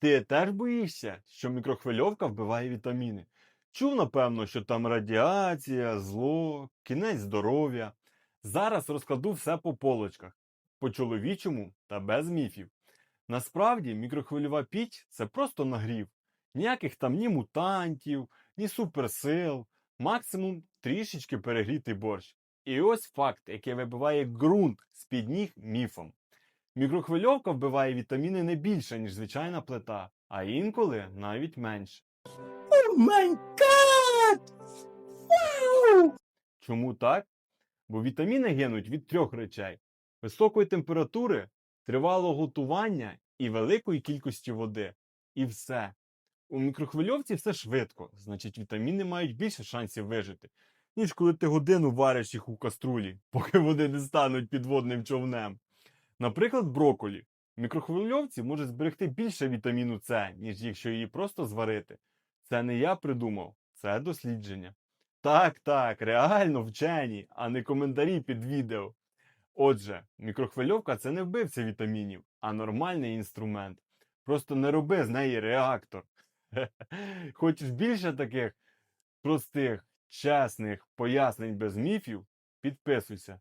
Ти теж боїшся, що мікрохвильовка вбиває вітаміни? Чув, напевно, що там радіація, зло, кінець здоров'я. Зараз розкладу все по полочках, по чоловічому та без міфів. Насправді, мікрохвильова піч це просто нагрів. Ніяких там ні мутантів, ні суперсил, максимум трішечки перегрітий борщ. І ось факт, який вибиває ґрунт з-під ніг міфом. Мікрохвильовка вбиває вітаміни не більше, ніж звичайна плита, а інколи навіть менше. Вау! Чому так? Бо вітаміни гинуть від трьох речей: високої температури, тривалого готування і великої кількості води. І все. У мікрохвильовці все швидко, значить вітаміни мають більше шансів вижити, ніж коли ти годину вариш їх у каструлі, поки вони не стануть підводним човнем. Наприклад, броколі. В мікрохвильовці може зберегти більше вітаміну С, ніж якщо її просто зварити. Це не я придумав, це дослідження. Так, так, реально вчені, а не коментарі під відео. Отже, мікрохвильовка це не вбивця вітамінів, а нормальний інструмент. Просто не роби з неї реактор. Хочеш більше таких простих, чесних пояснень без міфів? Підписуйся.